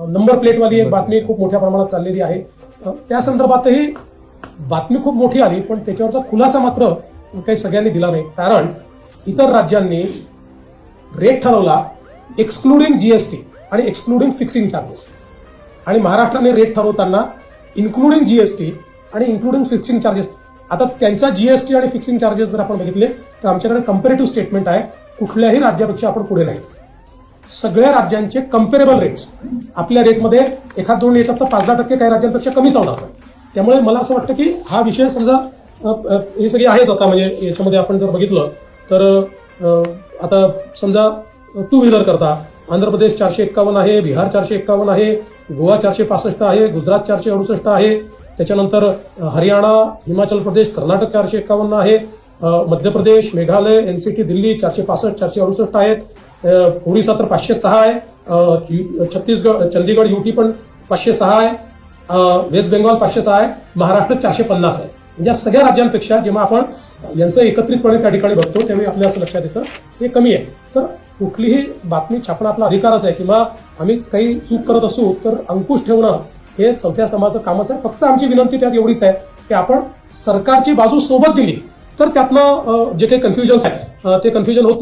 Number प्लेटवाली एक बातमी खूप मोठ्या प्रमाणात चाललेली आहे. त्या संदर्भातही बातमी खूप मोठी आली पण त्याच्यावरचा खुलासा मात्र काही सगळ्यांनी दिला नाही. कारण इतर राज्यांनी रेट ठरवला एक्सक्लुडिंग जीएसटी आणि एक्सक्लुडिंग फिक्सिंग चार्जेस आणि महाराष्ट्राने रेट ठरवताना इन्क्लुडिंग जीएसटी आणि इन्क्लुडिंग फिक्सिंग चार्जेस आता त्यांचा जीएसटी आणि फिक्सिंग चार्जेस जर आपण बघितले तर आमच्याकडे कम्पेरेटिव्ह स्टेटमेंट आहे. कुठल्याही राज्यापेक्षा आपण पुढे नाहीत सगळ्या राज्यांचे कम्पेरेबल रेट्स आपल्या रेटमध्ये एखाद दोन याच्यात तर पाच दहा टक्के काही राज्यांपेक्षा कमीच होणार त्यामुळे मला असं वाटतं की हा विषय समजा हे सगळी आहेच आता म्हणजे याच्यामध्ये आपण जर बघितलं तर आता समजा टू व्हीलर करता आंध्र प्रदेश चारशे एक्कावन्न आहे बिहार चारशे एक्कावन्न आहे गोवा चारशे पासष्ट आहे गुजरात चारशे अडुसष्ट आहे त्याच्यानंतर हरियाणा हिमाचल प्रदेश कर्नाटक चारशे एक्कावन्न आहे मध्य प्रदेश मेघालय एनसीटी दिल्ली चारशे पासष्ट चारशे अडुसष्ट आहेत ओडिसा ओरिसा तर पाचशे सहा आहे छत्तीसगड चंदीगड युटी पण पाचशे सहा आहे. वेस्ट बेंगॉल पाचशे सहा आहे. महाराष्ट्र चारशे पन्नास आहे. म्हणजे या सगळ्या राज्यांपेक्षा जेव्हा आपण यांचं एकत्रितपणे त्या ठिकाणी बघतो त्यावेळी आपल्या असं लक्षात येतं हे कमी आहे. तर कुठलीही बातमी छापणं आपला अधिकारच आहे किंवा आम्ही काही चूक करत असू तर अंकुश ठेवणं हे चौथ्या स्तंभाचं कामच आहे. फक्त आमची विनंती त्यात एवढीच आहे की आपण सरकारची बाजू सोबत दिली तर त्यातनं जे काही कन्फ्युजन्स आहे ते कन्फ्युजन होत